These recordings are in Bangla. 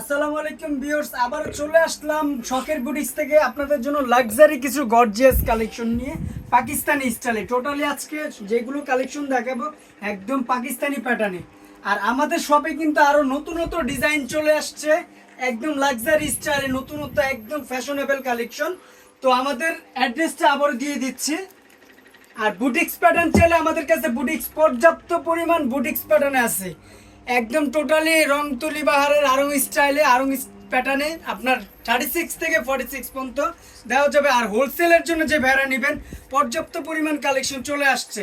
আসসালামু আলাইকুম ভিউয়ার্স আবার চলে আসলাম শখের বুটিক্স থেকে আপনাদের জন্য লাক্সারি কিছু গর্জিয়াস কালেকশন নিয়ে পাকিস্তানি স্টাইলে টোটালি আজকে যেগুলো কালেকশন দেখাবো, একদম পাকিস্তানি প্যাটার্নে আর আমাদের শপে কিন্তু আরও নতুনত্ব ডিজাইন চলে আসছে, একদম লাক্সারি স্টাইলে নতুনত্ব একদম ফ্যাশনেবল কালেকশন তো আমাদের অ্যাড্রেসটা আবার দিয়ে দিচ্ছি। আর বুটিক্স প্যাটার্ন চাইলে আমাদের কাছে বুটিক্স পর্যাপ্ত পরিমাণ বুটিক্স প্যাটার্নে আছে। একদম টোটালি রং তুলি বাহারের আরং স্টাইলে আরং প্যাটার্নে আপনার থার্টি সিক্স থেকে ফর্টি সিক্স পর্যন্ত দেওয়া যাবে। আর হোলসেলের জন্য যে ভেড়া নেবেন, পর্যাপ্ত পরিমাণ কালেকশন চলে আসছে।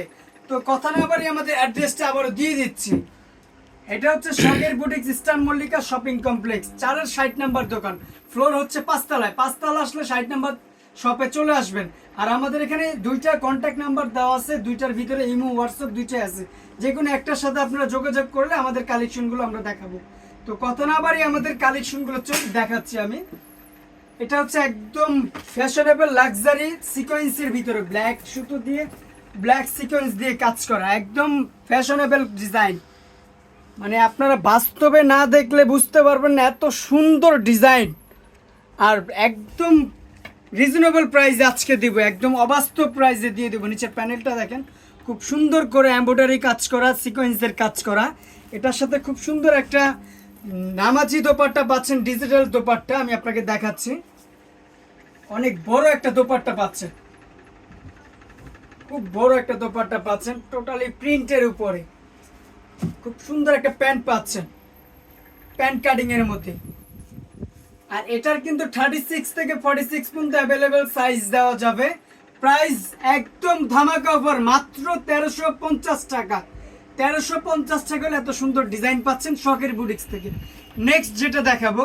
তো কথা না বাড়ি আমাদের অ্যাড্রেসটা আবারও দিয়ে দিচ্ছি। এটা হচ্ছে শখের boutiques eastern Mallika shopping complex চারের ষাট নাম্বার দোকান। ফ্লোর হচ্ছে পাঁচতলায়। পাঁচতলা আসলে ষাট নাম্বার শপে চলে আসবেন। আর আমাদের এখানে দুইটা কন্ট্যাক্ট নাম্বার দেওয়া আছে, দুইটার ভিতরে ইমো হোয়াটসঅ্যাপ দুইটাই আছে। যে কোনো একটার সাথে আপনারা যোগাযোগ করলে আমাদের কালেকশনগুলো আমরা দেখাবো। তো কত না আমাদের কালেকশনগুলো চল, দেখাচ্ছি আমি। এটা হচ্ছে একদম ফ্যাশনেবল লাক্সারি সিকোয়েন্সের ভিতরে ব্ল্যাক সুতো দিয়ে ব্ল্যাক সিকোয়েন্স দিয়ে কাজ করা, একদম ফ্যাশনেবল ডিজাইন মানে আপনারা বাস্তবে না দেখলে বুঝতে পারবেন না, এত সুন্দর ডিজাইন আর একদম রিজনেবল প্রাইসে আজকে দিব, একদম অবাস্তব প্রাইসে দিয়ে দেবো। নিচের প্যানেলটা দেখেন, খুব সুন্দর করে এম্ব্রয়ডারি কাজ করা সিকোয়েন্সের কাজ করা। এটার সাথে খুব সুন্দর একটা নামাজি দোপাট্টা পাচ্ছেন ডিজিটাল দোপাট্টা, আমি আপনাকে দেখাচ্ছি। অনেক বড় একটা দোপাট্টা পাচ্ছেন। খুব বড় একটা দোপাট্টা পাচ্ছেন টোটালি প্রিন্টের উপরে। খুব সুন্দর একটা প্যান্ট পাচ্ছেন প্যান্ট কাটিং এর মধ্যে। আর এটার কিন্তু থার্টি সিক্স থেকে ফর্টি সিক্স পর্যন্ত অ্যাভেলেবেল সাইজ দেওয়া যাবে। প্রাইস একদম ধামাকা অফার মাত্র তেরোশো পঞ্চাশ টাকা। তেরোশো পঞ্চাশ টাকা হলে এত সুন্দর ডিজাইন পাচ্ছেন শখের বুটিক্স থেকে। নেক্সট যেটা দেখাবো,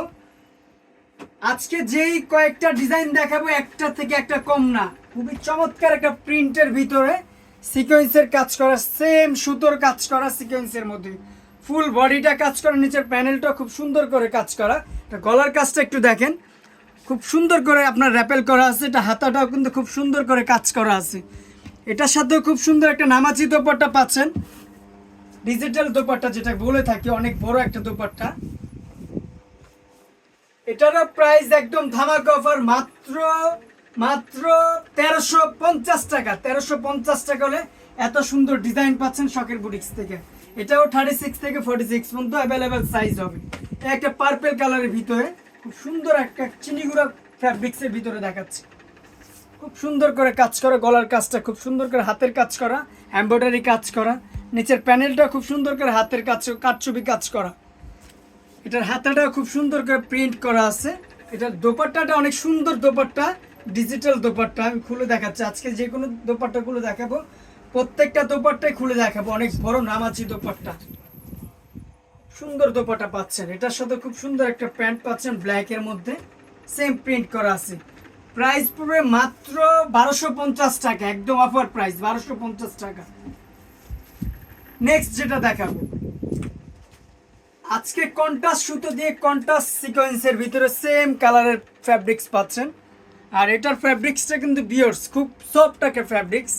আজকে যেই কয়েকটা ডিজাইন দেখাবো, একটা থেকে একটা কম না। খুবই চমৎকার একটা প্রিন্টের ভিতরে সিকোয়েন্সের কাজ করা সেম সুতোর কাজ করা সিকোয়েন্সের মধ্যে। ফুল বডিটা কাজ করা, নিচের প্যানেলটা খুব সুন্দর করে কাজ করা। গলার কাজটা একটু দেখেন। খুব সুন্দর করে আপনার র্যাপেল করা আছে এটা হাতাটাও কিন্তু খুব সুন্দর করে কাজ করা আছে। এটার সাথেও খুব সুন্দর একটা নামাজি দোপাট্টা পাচ্ছেন। ডিজিটাল দোপাট্টা যেটা বলে থাকি, অনেক বড় একটা দোপাট্টা। এটারও প্রাইস একদম ধামাকা অফার মাত্র মাত্র তেরোশো পঞ্চাশ টাকা। তেরোশো পঞ্চাশ টাকা হলে এত সুন্দর ডিজাইন পাচ্ছেন শখের বুটিক্স থেকে। এটাও থার্টি সিক্স থেকে ফর্টি সিক্স পর্যন্ত অ্যাভেলেবেল সাইজ হবে। একটা পার্পেল কালারের ভিতরে, খুব সুন্দর একটা চিনিগুড়া ফ্যাব্রিক্সের ভিতরে দেখাচ্ছে। খুব সুন্দর করে কাজ করা, গলার কাজটা খুব সুন্দর করে হাতের কাজ করা এমব্রয়ডারি কাজ করা, নিচের প্যানেলটা খুব সুন্দর করে হাতের কাজ কাঠছবি কাজ করা। এটার হাতাটা খুব সুন্দর করে প্রিন্ট করা আছে। এটার দোপাট্টাটা অনেক সুন্দর দোপাট্টা ডিজিটাল দোপাট্টা, আমি খুলে দেখাচ্ছি। আজকে যে কোনো দোপাট্টাগুলো দেখাবো। প্রত্যেকটা দোপাট্টাই খুলে দেখাবো, অনেক বড় নামাজি দোপাট্টা। সুন্দর দোপাট্টা পাচ্ছেন, এটার সাথে খুব সুন্দর একটা প্যান্ট পাচ্ছেন ব্ল্যাকের মধ্যে। সেম প্রিন্ট করা আছে। প্রাইস পড়বে মাত্র বারোশো পঞ্চাশ টাকা, একদম অফার প্রাইস বারোশো পঞ্চাশ টাকা। নেক্সট যেটা দেখাবো। আজকে কন্টাস সুতো দিয়ে কন্ট্রাস্ট সিকোয়েন্সের ভিতরে সেম কালারের ফ্যাব্রিক্স পাচ্ছেন। আর এটার ফ্যাব্রিক্সটা কিন্তু বিয়ার্স খুব সফট একটা ফ্যাব্রিক্স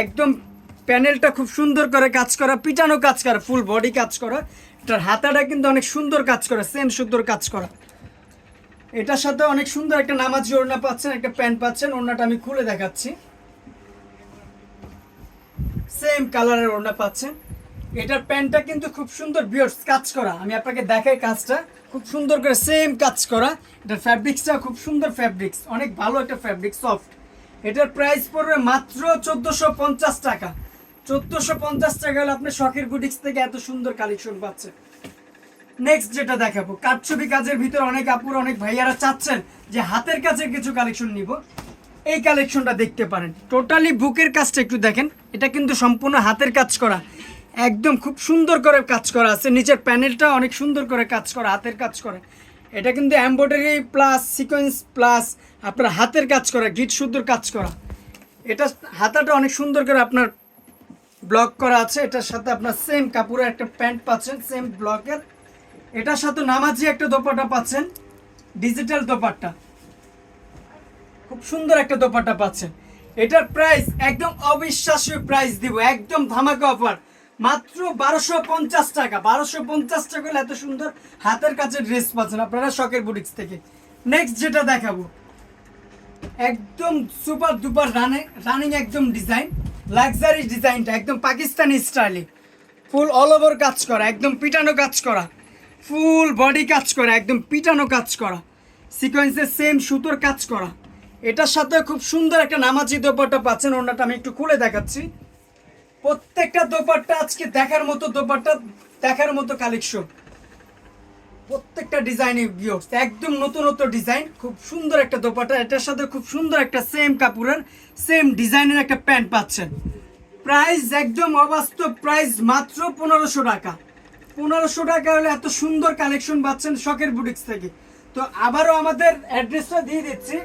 একদম প্যানেলটা খুব সুন্দর করে কাজ করা, পিটানো কাজ করা ফুল বডি কাজ করা। এটার হাতাটা কিন্তু অনেক সুন্দর কাজ করা সেম সুন্দর কাজ করা। এটার সাথে অনেক সুন্দর একটা নামাজি ওড়না পাচ্ছেন, একটা প্যান্ট পাচ্ছেন, ওড়নাটা আমি খুলে দেখাচ্ছি। সেম কালারের ওড়না পাচ্ছেন। এটার প্যান্টটা কিন্তু খুব সুন্দর বিয়ার্স কাজ করা। আমি আপনাকে দেখাই কাজটা, খুব সুন্দর করে সেম কাজ করা। এটার ফ্যাব্রিক্সটা খুব সুন্দর ফ্যাব্রিক্স অনেক ভালো একটা ফ্যাব্রিক সফট এটার প্রাইস পড়বে মাত্র চোদ্দোশো পঞ্চাশ টাকা। চোদ্দোশো পঞ্চাশ টাকা হলে আপনি শখের বুটিক্স থেকে এত সুন্দর কালেকশন পাচ্ছেন। নেক্সট যেটা দেখাবো কাঠছবি কাজের ভিতরে অনেক আপুর, অনেক ভাইয়ারা চাচ্ছেন যে হাতের কাছে কিছু কালেকশন নিব। এই কালেকশনটা দেখতে পারেন। টোটালি বুকের কাজটা একটু দেখেন। এটা কিন্তু সম্পূর্ণ হাতের কাজ করা। একদম খুব সুন্দর করে কাজ করা আছে। নিচের প্যানেলটা অনেক সুন্দর করে কাজ করা, হাতের কাজ করা। এটা কিন্তু এমব্রয়ডারি প্লাস সিকোয়েন্স প্লাস আপনার হাতের কাজ করা গিট সুন্দর কাজ করা। এটা হাতাটা অনেক সুন্দর করে আপনার ব্লক করা আছে। এটার সাথে আপনার সেম কাপড়ের একটা প্যান্ট পাচ্ছেন সেম ব্লকের এটার সাথে নামাজি একটা দোপাট্টা পাচ্ছেন ডিজিটাল দোপাট্টা। খুব সুন্দর একটা দোপাট্টা পাচ্ছেন। এটার প্রাইস একদম অবিশ্বাস্য প্রাইস দিব, একদম ধামাকা অফার মাত্র বারোশো পঞ্চাশ টাকা। বারোশো পঞ্চাশ টাকা হলে এত সুন্দর হাতের কাছে ড্রেস পাচ্ছেন আপনারা শখের বুটিক্স থেকে। নেক্সট যেটা দেখাবো, একদম সুপার দুপার রানে রানিং একদম ডিজাইন লাক্সারি ডিজাইনটা একদম পাকিস্তানি স্টাইলে ফুল অল ওভার কাজ করা, একদম পিটানো কাজ করা। ফুল বডি কাজ করা, একদম পিটানো কাজ করা। সিকোয়েন্সের সেম সুতোর কাজ করা। এটার সাথে খুব সুন্দর একটা নামাজি দোপাটা পাচ্ছেন ওনাটা আমি একটু খুলে দেখাচ্ছি। প্রত্যেকটা দোপাট্টা আজকে দেখার মতো দোপাট্টা, দেখার মতো কালেকশন প্রত্যেকটা ডিজাইনে ভিউস একদম নতুন ডিজাইন, খুব সুন্দর একটা দোপাট্টা। এটার সাথে খুব সুন্দর একটা সেম কাপড়ের সেম ডিজাইনের একটা প্যান্ট পাচ্ছেন। প্রাইস একদম অবাস্তব প্রাইস মাত্র পনেরোশো টাকা। পনেরোশো টাকা হলে এত সুন্দর কালেকশন পাচ্ছেন শখের বুটিক্স থেকে। তো আবারও আমাদের অ্যাড্রেসটা দিয়ে দিচ্ছি।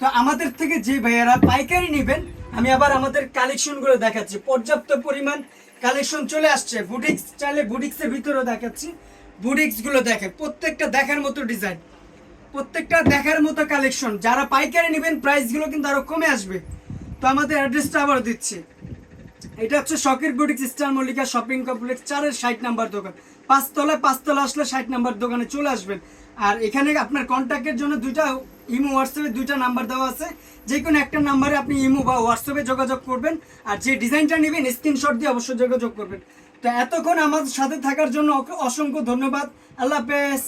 তো আমাদের থেকে যে ভাইয়ারা পাইকারি নেবেন আমি আবার আমাদের কালেকশনগুলো দেখাচ্ছি। পর্যাপ্ত পরিমাণ কালেকশন চলে আসছে। বুটিক্স চাইলে বুটিক্সের ভিতরেও দেখাচ্ছি। বুটিক্সগুলো দেখে প্রত্যেকটা দেখার মতো ডিজাইন প্রত্যেকটা দেখার মতো কালেকশন যারা পাইকারি নেবেন প্রাইসগুলো কিন্তু আরও কমে আসবে। তো আমাদের অ্যাড্রেসটা আবার দিচ্ছি। এটা হচ্ছে শখের boutiques star Mallika shopping complex চারের ষাট নাম্বার দোকান। পাঁচতলায় পাঁচতলা আসলে ষাট নাম্বার দোকানে চলে আসবেন। আর এখানে আপনার কন্ট্যাক্টের জন্য দুইটা ইমো হোয়াটসঅ্যাপে দুইটা নাম্বার দেওয়া আছে। যে কোনো একটা নাম্বারে আপনি ইমো বা হোয়াটসঅ্যাপে যোগাযোগ করবেন আর যে ডিজাইনটা নেবেন স্ক্রিনশট দিয়ে অবশ্যই যোগাযোগ করবেন। তো এতক্ষণ আমাদের সাথে থাকার জন্য অসংখ্য ধন্যবাদ। আল্লাহ হাফেজ।